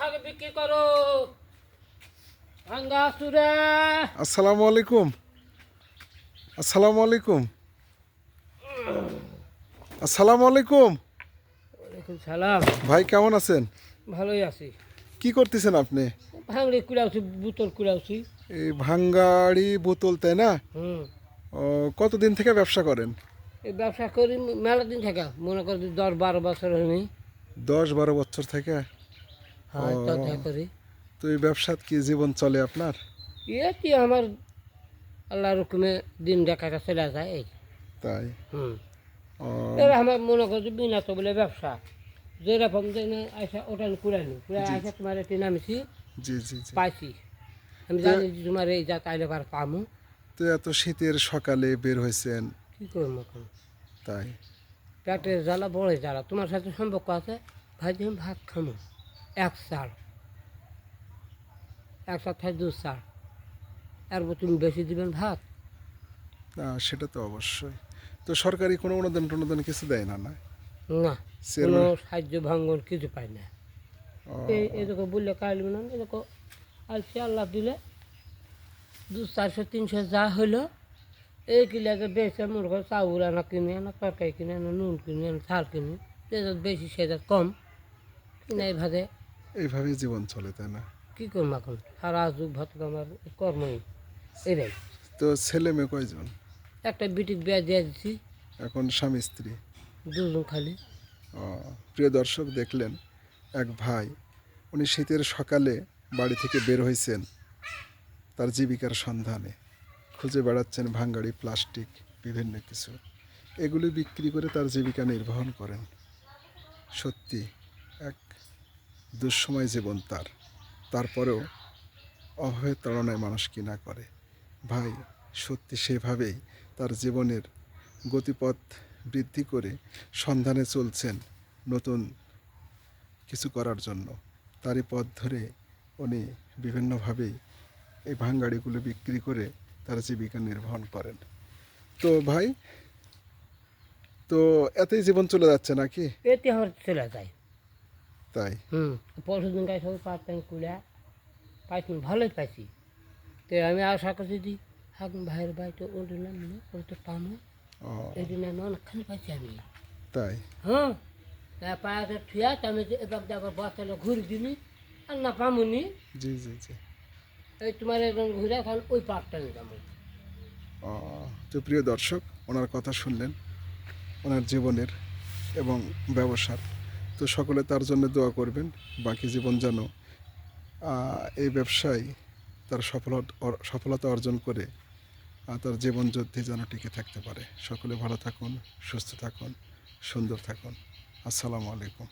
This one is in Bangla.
থাকে বিক্রি করো। আসসালামু আলাইকুম। আসসালামু আলাইকুম। আসসালামু আলাইকুম। সালাম। ভাই কেমন আছেন? ভালোই আছি। কি করতেছেন আপনি? ভাঙড়ি কুড়াউছি বোতল কুড়াউছি। এই ভাঙ্গাড়ি বোতল তাই না? ও, কতদিন থেকে ব্যবসা করেন? এই ব্যবসা করি মেলা দিন থাকা। মনে করি দশ বারো বছর হয়নি। দশ বারো বছর থেকে? করি। তো এই ব্যবসাত কি জীবন চলে আপনার? ইয়ে কি আমার আল্লাহ রকমে দিন দেখাটা চলে যায় এই। তাই? হুম। এবার আমার মনে করছি বিনা তো বলে ব্যবসা। যেরকম আইসা ওটা কুড়ানি কুড়া আইসা তোমার এটি নামিছি জি জি পাইছি। আমি জানি তোমার এই যা তাইলে পার পামু। তো এত শীতের সকালে বের হয়েছেন কি করব তাই। পেটের জ্বালা বড় জ্বালা। তোমার সাথে সম্পর্ক আছে? ভাই ভাত খামো। এক চার এক সাথে দু চার এরপর তুমি বেশি দিবেন ভাত? না সেটা তো অবশ্যই। তো সরকারি কোনো অনুদান টনুদান কিছু দেয় না না? না কোনো সাহায্য ভাঙ্গন কিছু পাই না। এই এরকম বললে কাইল না? এরকম আলসি আল্লাহ দিলে দু চারশো তিনশো যা হলো এই কিলাকে বেশি মনে করো চাউল আনা কিনে আনা তরকারি কিনে আনা নুন কিনে আনা চাল কিনে যেটা বেশি সেটা কম। কিনে ভাজে এইভাবেই জীবন চলে তাই না? কি করব এখন? সারা যুগ ভাত আমার কর্মই। এটাই তো ছেলে মেয়ে কয়জন? একটা বিটিক বিয়া দিয়ে দিচ্ছি এখন স্বামী স্ত্রী? দুজন খালি। ও, প্রিয় দর্শক দেখলেন এক ভাই উনি শীতের সকালে বাড়ি থেকে বের হয়েছেন তার জীবিকার সন্ধানে। খুঁজে বেড়াচ্ছেন ভাঙ্গাড়ি প্লাস্টিক বিভিন্ন কিছু। এগুলি বিক্রি করে তার জীবিকা নির্বাহন করেন। সত্যি দুঃসময় জীবন তার। তারপরেও অভাবের তাড়নায় মানুষ কি না করে। ভাই, সত্যি সেভাবেই তার জীবনের গতিপথ বৃদ্ধি করে সন্ধানে চলছেন নতুন কিছু করার জন্য। তারই পথ ধরে উনি বিভিন্নভাবেই এই ভাঙ্গাড়িগুলো বিক্রি করে তার জীবিকা নির্বাহন করেন। তো ভাই, তো এতই জীবন চলে যাচ্ছে নাকি? এতে চলে যায়। তাই? হুম। পরশু দিন গায়ে সবাই পারতাম কুড়া পাইছি ভালোই পাইছি। তো আমি আশা করছি দি হাক ভাইয়ের বাড়িতে উঠলাম ওই তো পামো। ও। এই দিন আমি অনেকখানি পাইছি আমি। তাই? হ্যাঁ তা পায়াতে থুয়া তো আমি এবার দেখো বস্তাটা ঘুরে দিনি আর না পামুনি। জি জি জি। এই তোমার একদম ঘুরে এখন ওই পাকটা নিতাম ও, তো প্রিয় দর্শক ওনার কথা শুনলেন ওনার জীবনের এবং ব্যবসার। তো সকলে তার জন্য দোয়া করবেন, বাকি জীবন যেন এই ব্যবসায় তার সফলতা সফলতা অর্জন করে তার জীবন যুদ্ধে যেন টিকে থাকতে পারে। সকলে ভালো থাকুন, সুস্থ থাকুন, সুন্দর থাকুন। আসসালামু আলাইকুম।